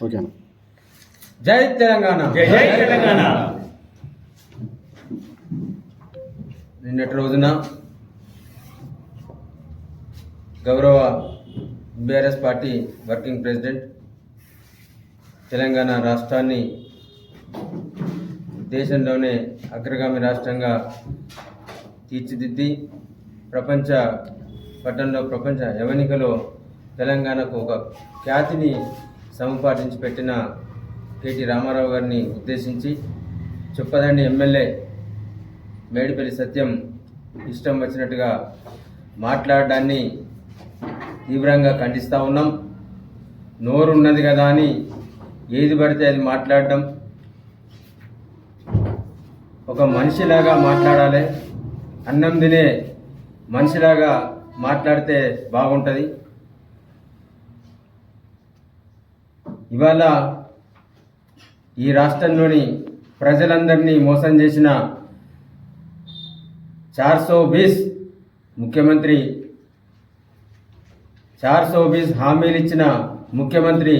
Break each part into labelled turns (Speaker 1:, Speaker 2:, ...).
Speaker 1: ఓకేనా
Speaker 2: జై తెలంగాణ.
Speaker 3: జై జై తెలంగాణ.
Speaker 2: నిన్నటి రోజున గౌరవ BRS party working president Telangana రాష్ట్రాన్ని దేశంలోనే అగ్రగామి రాష్ట్రంగా తీర్చిదిద్ది ప్రపంచ పట్టణంలో ప్రపంచ యవనికలో తెలంగాణకు ఒక ఖ్యాతిని సముపాటించి పెట్టిన కేటీ రామారావు గారిని ఉద్దేశించి చొప్పదండి ఎమ్మెల్యే మేడిపల్లి సత్యం ఇష్టం వచ్చినట్టుగా మాట్లాడడాన్ని తీవ్రంగా ఖండిస్తూ ఉన్నాం. నోరు ఉన్నది కదా అని ఏది పడితే అది మాట్లాడడం. ఒక మనిషిలాగా మాట్లాడాలి. అన్నం తినే మనిషిలాగా మాట్లాడితే బాగుంటుంది. ఇవాళ ఈ రాష్ట్రంలోని ప్రజలందరినీ మోసం చేసిన చార్ సో బీస్ ముఖ్యమంత్రి చార్ సో బీస్ హామీలు ఇచ్చిన ముఖ్యమంత్రి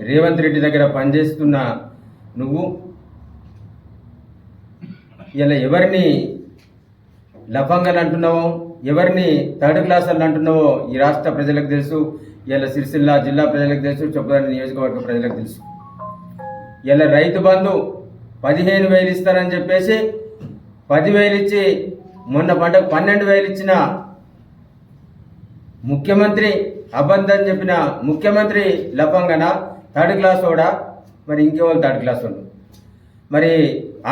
Speaker 2: రేవంత్ రెడ్డి దగ్గర పనిచేస్తున్న నువ్వు ఇలా ఎవరిని లఫంగలు అంటున్నావు ఎవరిని థర్డ్ క్లాసులు అంటున్నావో ఈ రాష్ట్ర ప్రజలకు తెలుసు ఇలా సిరిసిల్ల జిల్లా ప్రజలకు తెలుసు చొప్పదండి నియోజకవర్గ ప్రజలకు తెలుసు. ఇలా రైతు బంధు పదిహేను వేలు ఇస్తారని చెప్పేసి పదివేలు ఇచ్చి మొన్న పంట పన్నెండు వేలు ఇచ్చిన ముఖ్యమంత్రి అబద్ధం చెప్పిన ముఖ్యమంత్రి లఫంగన థర్డ్ క్లాస్ కూడా మరి ఇంకెవరు థర్డ్ క్లాస్ వాళ్ళు? మరి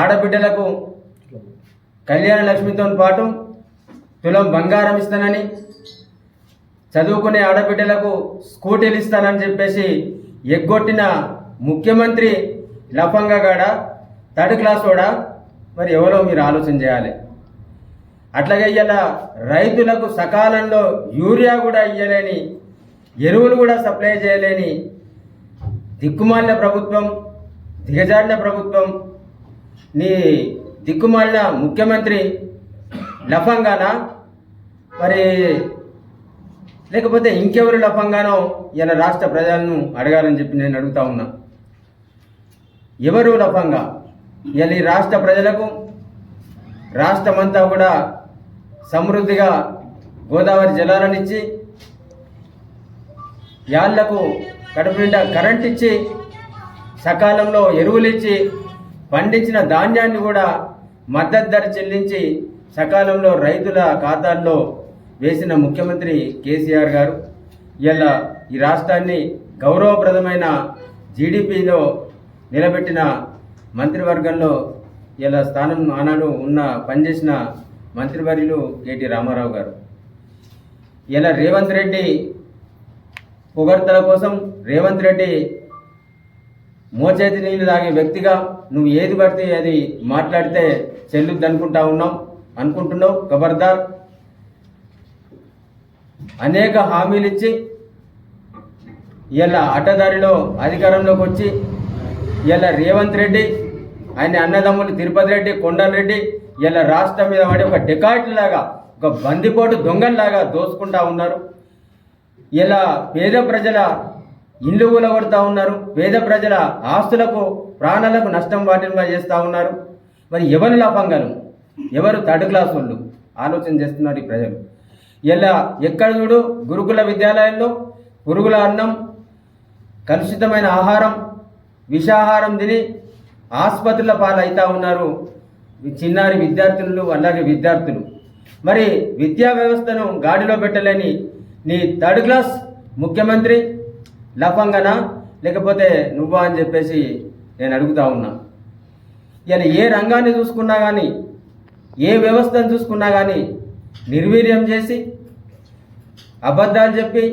Speaker 2: ఆడబిడ్డలకు కళ్యాణ లక్ష్మితో పాటు తులం బంగారం ఇస్తానని చదువుకునే ఆడబిడ్డలకు స్కూటీలు ఇస్తానని చెప్పేసి ఎగ్గొట్టిన ముఖ్యమంత్రి లఫంగగాడ థర్డ్ క్లాస్ కూడా మరి ఎవరో మీరు ఆలోచన చేయాలి. అట్లాగే ఇవాళ రైతులకు సకాలంలో యూరియా కూడా ఇయ్యలేని ఎరువులు కూడా సప్లై చేయలేని దిక్కుమాలిన ప్రభుత్వం దిగజారిన ప్రభుత్వం నీ దిక్కుమాలిన ముఖ్యమంత్రి లఫంగానా? మరి లేకపోతే ఇంకెవరు లఫంగానో ఇలా రాష్ట్ర ప్రజలను అడగాలని చెప్పి నేను అడుగుతా ఉన్నా. ఎవరు లఫంగా ఇలా ఈ రాష్ట్ర ప్రజలకు రాష్ట్రమంతా కూడా సమృద్ధిగా గోదావరి జలాలనిచ్చి యాళ్ళకు కడుపు నిండా కరెంట్ ఇచ్చి సకాలంలో ఎరువులు ఇచ్చి పండించిన ధాన్యాన్ని కూడా మద్దతు ధర చెల్లించి సకాలంలో రైతుల ఖాతాల్లో వేసిన ముఖ్యమంత్రి కేసీఆర్ గారు ఇలా ఈ రాష్ట్రాన్ని గౌరవప్రదమైన జీడిపిలో నిలబెట్టిన మంత్రివర్గంలో ఇలా స్థానం ఆనాడు ఉన్న పనిచేసిన మంత్రివర్యులు కేటీ రామారావు గారు. ఇలా రేవంత్ రెడ్డి పొగడ్తల కోసం రేవంత్ రెడ్డి మోచేతి నీళ్ళు తాగే వ్యక్తిగా నువ్వు ఏది పడితే అది మాట్లాడితే చెల్లుద్ది అనుకుంటా ఉన్నాం అనుకుంటున్నావు ఖబర్దార్ అనేక హామీలు ఇచ్చి ఇలా అడ్డదారిలో అధికారంలోకి వచ్చి ఇలా రేవంత్ రెడ్డి ఆయన అన్నదమ్ములు తిరుపతి రెడ్డి కొండలరెడ్డి ఇలా రాష్ట్రం మీద వాడి ఒక డెకాయిట్ లాగా ఒక బందిపోటు దొంగల్లాగా దోసుకుంటా ఉన్నారు. ఇలా పేద ప్రజల ఇల్లు కూలగొడతా ఉన్నారు. పేద ప్రజల ఆస్తులకు ప్రాణాలకు నష్టం వాటిని చేస్తూ ఉన్నారు. మరి ఎవరు లాభంగాను ఎవరు థర్డ్ క్లాస్ వాళ్ళు? ఆలోచన చేస్తున్నారు ఈ ప్రజలు. ఇలా ఎక్కడ చూడు? గురుకుల విద్యాలయాల్లో పురుగుల అన్నం కలుషితమైన ఆహారం విషాహారం తిని ఆసుపత్రుల పాలవుతా ఉన్నారు చిన్నారి విద్యార్థులు అలాగే విద్యార్థులు. మరి విద్యా వ్యవస్థను గాడిలో పెట్టలేని నీ థర్డ్ క్లాస్ ముఖ్యమంత్రి లఫంగనా? లేకపోతే నువ్వా అని చెప్పేసి నేను అడుగుతా ఉన్నా. ఇలా ఏ రంగాన్ని చూసుకున్నా కానీ ఏ వ్యవస్థను చూసుకున్నా కానీ నిర్వీర్యం చేసి అబద్ధాలు చెప్పి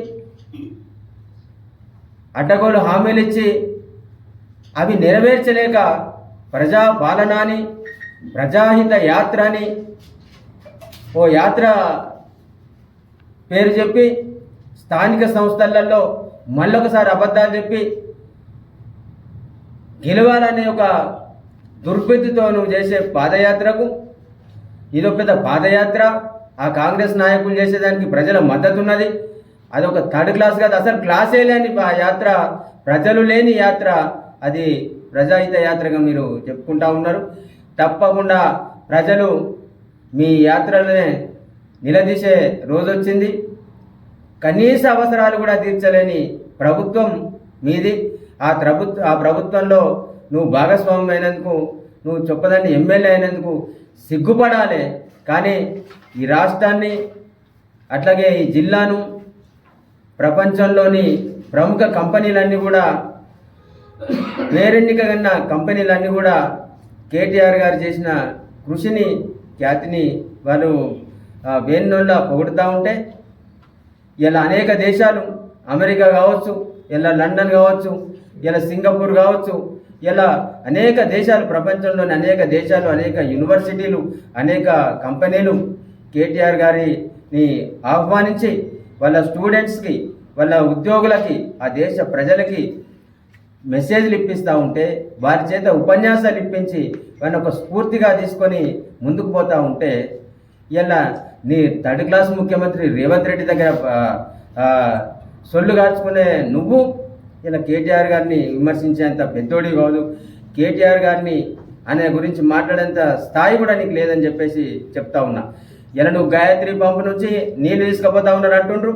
Speaker 2: అడ్డగోలు హామీలు ఇచ్చి అవి నెరవేర్చలేక ప్రజా పాలనాని ప్రజాహిత యాత్ర అని ఓ యాత్ర పేరు చెప్పి స్థానిక సంస్థలలో మళ్ళొకసారి అబద్ధాలు చెప్పి గెలవాలనే ఒక దుర్బుద్ధితో నువ్వు చేసే పాదయాత్రకు ఇదో పెద్ద పాదయాత్ర. ఆ కాంగ్రెస్ నాయకులు చేసేదానికి ప్రజల మద్దతు ఉన్నది అదొక థర్డ్ క్లాస్ కాదు అసలు క్లాసే లేని ఆ యాత్ర ప్రజలు లేని యాత్ర. అది ప్రజాహిత యాత్రగా మీరు చెప్పుకుంటా ఉన్నారు. తప్పకుండా ప్రజలు మీ యాత్రలనే నిలదీసే రోజు వచ్చింది కనీస అవసరాలు కూడా తీర్చలేని ప్రభుత్వం మీది. ఆ ప్రభుత్వ ఆ ప్రభుత్వంలో నువ్వు భాగస్వామ్యం అయినందుకు నువ్వు చొప్పదండి ఎమ్మెల్యే అయినందుకు సిగ్గుపడాలి. కానీ ఈ రాష్ట్రాన్ని అట్లాగే ఈ జిల్లాను ప్రపంచంలోని ప్రముఖ కంపెనీలన్నీ కూడా పేరెన్నిక కన్నా కంపెనీలన్నీ కూడా కేటీఆర్ గారు చేసిన కృషిని ఖ్యాతిని వాళ్ళు ఆ, వేణుల్లా పొగుడుతూ ఉంటే ఇలా అనేక దేశాలు అమెరికా కావచ్చు ఇలా లండన్ కావచ్చు ఇలా సింగపూర్ కావచ్చు ఇలా అనేక దేశాలు ప్రపంచంలోని అనేక దేశాలు అనేక యూనివర్సిటీలు అనేక కంపెనీలు కేటీఆర్ గారిని ఆహ్వానించి వాళ్ళ స్టూడెంట్స్కి వాళ్ళ ఉద్యోగులకి ఆ దేశ ప్రజలకి మెసేజ్లు ఇప్పిస్తూ ఉంటే వారి చేత ఉపన్యాసాలు ఇప్పించి వాళ్ళని ఒక స్ఫూర్తిగా తీసుకొని ముందుకు పోతూ ఉంటే ఇలా నీ థర్డ్ క్లాస్ ముఖ్యమంత్రి రేవంత్ రెడ్డి దగ్గర సొల్లు కాచుకునే నువ్వు ఇలా కేటీఆర్ గారిని విమర్శించేంత పెద్దోడి కాదు. కేటీఆర్ గారిని అనే గురించి మాట్లాడేంత స్థాయి కూడా నీకు లేదని చెప్పేసి చెప్తా ఉన్నా. ఇలా నువ్వు గాయత్రి పంపు నుంచి నీళ్ళు తీసుకుపోతా ఉన్నారు అంటుండ్రు.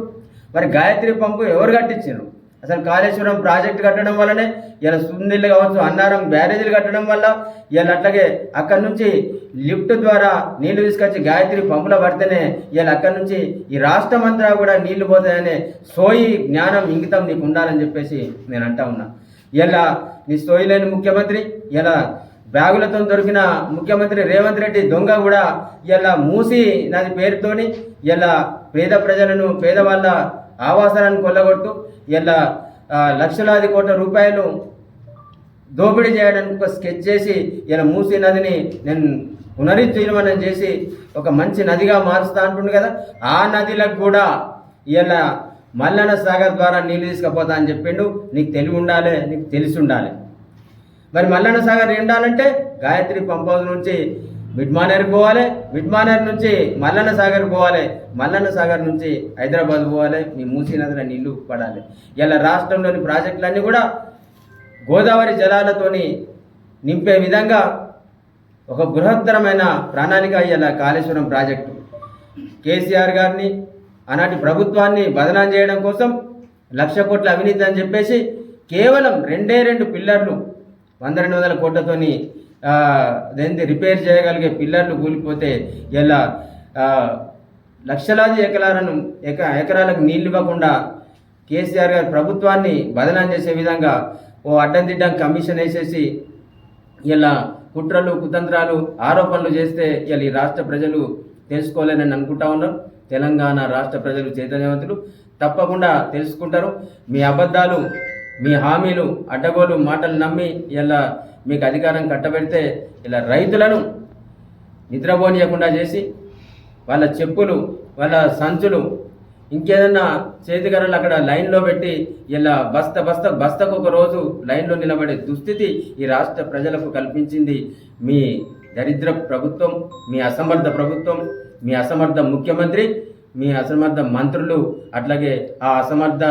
Speaker 2: మరి గాయత్రి పంపు ఎవరు కట్టించారు అసలు కాళేశ్వరం ప్రాజెక్ట్ కట్టడం వల్లనే ఇలా సుందిళ్ళు కావచ్చు అన్నారం బ్యారేజీలు కట్టడం వల్ల ఇలా అట్లాగే అక్కడి నుంచి లిఫ్ట్ ద్వారా నీళ్ళు తీసుకొచ్చి గాయత్రి పంపుల పడితేనే ఇలా అక్కడి నుంచి ఈ రాష్ట్రం అంతా కూడా నీళ్ళు పోతాయనే సోయి జ్ఞానం ఇంగితం నీకు ఉండాలని చెప్పేసి నేను అంటా ఉన్నా. ఇలా నీ సోయి లేని ముఖ్యమంత్రి ఇలా బ్యాగులతో దొరికిన ముఖ్యమంత్రి రేవంత్ రెడ్డి దొంగ కూడా ఇలా మూసి నది పేరుతోని ఇలా పేద ప్రజలను పేదవాళ్ళ ఆవాసాలను కొల్లగొడుతూ ఇలా లక్షలాది కోట్ల రూపాయలు దోపిడీ చేయడానికి ఒక స్కెచ్ చేసి ఇలా మూసీ నదిని నేను పునరుజ్జీవనం చేసి ఒక మంచి నదిగా మారుస్తా అంటుండే కదా ఆ నదిలకు కూడా ఇలా మల్లన సాగర్ ద్వారా నీళ్ళు తీసుకుపోతా అని చెప్పిండు. నీకు తెలివి ఉండాలి నీకు తెలిసి ఉండాలి. మరి మల్లన సాగర్ ఉండాలంటే గాయత్రి పంప్ హౌస్ నుంచి మిడ్మానేర్ పోవాలి మిడ్మానేర్ నుంచి మల్లన్న సాగర్ పోవాలి మల్లన్న సాగర్ నుంచి హైదరాబాద్ పోవాలి మీ మూసీ నదిలో నీళ్ళు పడాలి. ఇలా రాష్ట్రంలోని ప్రాజెక్టులన్నీ కూడా గోదావరి జలాలతోని నింపే విధంగా ఒక బృహత్తరమైన ప్రణాళిక ఇలా కాళేశ్వరం ప్రాజెక్టు. కేసీఆర్ గారిని ఆనాటి ప్రభుత్వాన్ని బదనాం చేయడం కోసం లక్ష కోట్ల అవినీతి అని చెప్పేసి కేవలం రెండే రెండు పిల్లర్లు వంద రెండు వందల కోట్లతోని అదేంటి రిపేర్ చేయగలిగే పిల్లర్లు కూలిపోతే ఇలా లక్షలాది ఎకరాలను ఎక ఎకరాలకు నీళ్ళు ఇవ్వకుండా కేసీఆర్ గారు ప్రభుత్వాన్ని బదనాం చేసే విధంగా ఓ అడ్డందిడ్డం కమిషన్ వేసేసి ఇలా కుట్రలు కుతంత్రాలు ఆరోపణలు చేస్తే ఇలా ఈ రాష్ట్ర ప్రజలు తెలుసుకోలేనని అనుకుంటా ఉన్నారు తెలంగాణ రాష్ట్ర ప్రజలు చైతన్యవంతులు. తప్పకుండా తెలుసుకుంటారు. మీ అబద్ధాలు మీ హామీలు అడ్డగోలు మాటలు నమ్మి ఇలా మీకు అధికారం కట్టబెడితే ఇలా రైతులను నిద్రపోనీయకుండా చేసి వాళ్ళ చెప్పులు వాళ్ళ సంచులు ఇంకేదన్నా చేతికరలు అక్కడ లైన్లో పెట్టి ఇలా బస్త బస్త బస్తకు ఒక రోజు లైన్లో నిలబడే దుస్థితి ఈ రాష్ట్ర ప్రజలకు కల్పించింది మీ దరిద్ర ప్రభుత్వం మీ అసమర్థ ప్రభుత్వం మీ అసమర్థ ముఖ్యమంత్రి మీ అసమర్థ మంత్రులు అట్లాగే ఆ అసమర్థ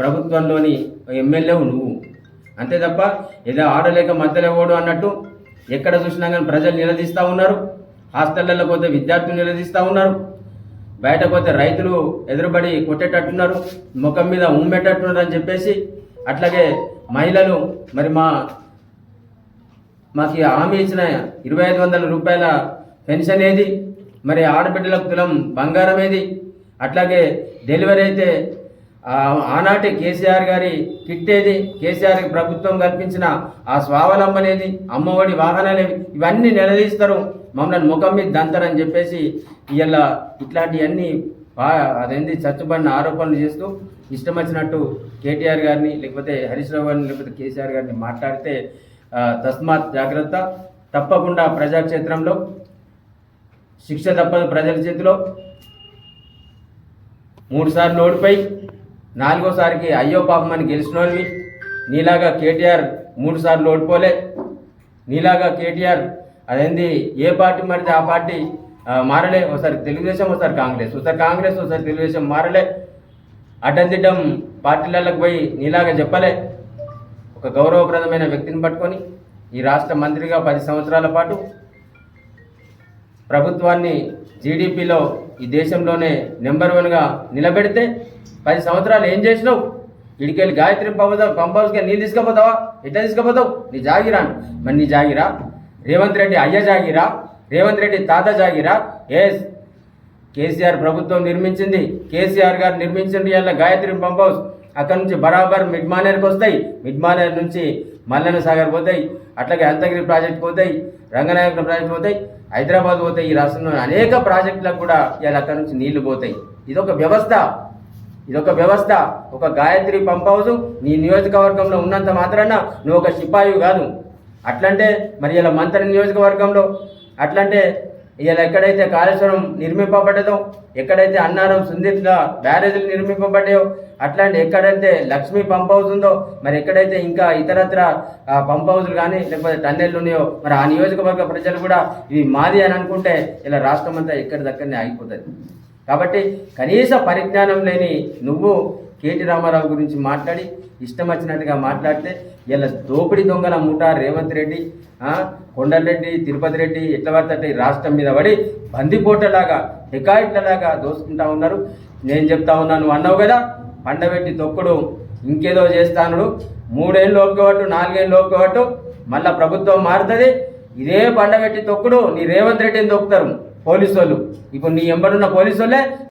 Speaker 2: ప్రభుత్వంలోని ఎమ్మెల్యేవు నువ్వు. అంతే తప్ప ఏదో ఆడలేక మధ్యలో ఓడు అన్నట్టు ఎక్కడ చూసినా కానీ ప్రజలు నిలదీస్తూ ఉన్నారు. హాస్టళ్ళలో పోతే విద్యార్థులు నిలదీస్తూ ఉన్నారు. బయట పోతే రైతులు ఎదురుబడి కొట్టేటట్టున్నారు. ముఖం మీద ఉమ్మెట్టట్టున్నారు అని చెప్పేసి అట్లాగే మహిళలు మరి మా మాకు హామీ ఇచ్చిన ఇరవై ఐదు వందల రూపాయల పెన్షన్ ఏది? మరి ఆడబిడ్డలకు తులం బంగారం ఏది? అట్లాగే డెలివరీ అయితే ఆనాటి కేసీఆర్ గారి కిట్టేది కేసీఆర్ ప్రభుత్వం కల్పించిన ఆ స్వావలంబనేది అమ్మఒడి వాహనాలు ఇవన్నీ నిలదీస్తారు. మమ్మల్ని ముఖం మీద దంతరని చెప్పేసి ఇలా ఇట్లాంటివన్నీ బా- అదేంది చచ్చుబడిన ఆరోపణలు చేస్తూ ఇష్టం వచ్చినట్టు కేటీఆర్ గారిని లేకపోతే హరీష్ రావు గారిని లేకపోతే కేసీఆర్ గారిని మాట్లాడితే తస్మాత్ జాగ్రత్త. తప్పకుండా ప్రజాక్షేత్రంలో శిక్ష తప్పదు ప్రజల చేతిలో. మూడు సార్లు ఓడిపోయి నాలుగోసారికి అయ్యో పాపం అని గెలిచినోనివి నీలాగా కేటీఆర్ మూడు సార్లు ఓడిపోలే. నీలాగా కేటీఆర్ అదేంది ఏ పార్టీ మరితే ఆ పార్టీ మారలే. ఒకసారి తెలుగుదేశం ఒకసారి కాంగ్రెస్. ఒకసారి కాంగ్రెస్ ఒకసారి తెలుగుదేశం మారలే. అడ్డం పార్టీలకు పోయి నీలాగా చెప్పలే. ఒక గౌరవప్రదమైన వ్యక్తిని పట్టుకొని ఈ రాష్ట్ర మంత్రిగా పది సంవత్సరాల పాటు ప్రభుత్వాన్ని జీడిపిలో ఈ దేశంలోనే నెంబర్ వన్గా నిలబెడితే పది సంవత్సరాలు ఏం చేసినావు? ఇడికెళ్ళి గాయత్రి పంప పంప్ హౌస్కి నీళ్ళు తీసుకుపోతావా? ఎట్లా తీసుకుపోతావు? నీ జాగిరా. మరి నీ జాగిరా? రేవంత్ రెడ్డి అయ్య జాగిరా? రేవంత్ రెడ్డి తాత జాగిరా? ఎస్ కేసీఆర్ ప్రభుత్వం నిర్మించింది. కేసీఆర్ గారు నిర్మించింది ఇలా గాయత్రి పంప్ హౌస్ అక్కడ నుంచి బరాబర్ మిడ్మానేర్కి వస్తాయి. మిడ్మానేర్ నుంచి మల్లన సాగర్ పోతాయి. అట్లాగే అంతగిరి ప్రాజెక్ట్ పోతాయి. రంగనాయకుల ప్రాజెక్ట్ పోతాయి. హైదరాబాద్ పోతాయి. ఈ రాష్ట్రంలో అనేక ప్రాజెక్టులకు కూడా ఇలా అక్కడ నుంచి నీళ్ళు పోతాయి. ఇదొక వ్యవస్థ. ఇదొక వ్యవస్థ ఒక గాయత్రి పంప్ హౌస్. నీ నియోజకవర్గంలో ఉన్నంత మాత్రాన నువ్వు ఒక సిపాయి కాదు. అట్లంటే మరి ఇలా మంత్రి నియోజకవర్గంలో అట్లంటే ఇలా ఎక్కడైతే కాళేశ్వరం నిర్మింపబడ్డదో ఎక్కడైతే అన్నారం సుందిట్ల బ్యారేజీలు నిర్మింపబడ్డాయో అట్లాంటి ఎక్కడైతే లక్ష్మీ పంప్ హౌస్ ఉందో మరి ఎక్కడైతే ఇంకా ఇతరత్ర పంప్ హౌస్లు కానీ లేకపోతే టన్నెళ్ళు ఉన్నాయో మరి ఆ నియోజకవర్గ ప్రజలు కూడా ఇవి మాది అని అనుకుంటే ఇలా రాష్ట్రం అంతా ఎక్కడిదక్కడనే ఆగిపోతుంది. కాబట్టి కనీస పరిజ్ఞానం లేని నువ్వు కేటీ రామారావు గురించి మాట్లాడి ఇష్టం వచ్చినట్టుగా మాట్లాడితే ఇలా దోపిడి దొంగల ముఠ రేవంత్ రెడ్డి కొండలరెడ్డి తిరుపతి రెడ్డి ఎట్ల పడితే రాష్ట్రం మీద పడి బందిపోటలాగా డెకాయిట్లలాగా దోసుకుంటా ఉన్నారు. నేను చెప్తా ఉన్నాను నువ్వు అన్నావు కదా పండబెట్టి తొక్కుడు ఇంకేదో చేస్తానుడు మూడేళ్ళు ఒప్పుకోవట్టు నాలుగేళ్ళు ఒప్పుకోవట్టు మళ్ళా ప్రభుత్వం మారుతుంది. ఇదే పండబెట్టి తొక్కుడు నీ రేవంత్ రెడ్డిని తొక్కుతారు. పోలీసు వాళ్ళు ఇప్పుడు నీ ఎంబడున్న పోలీసు వాళ్ళే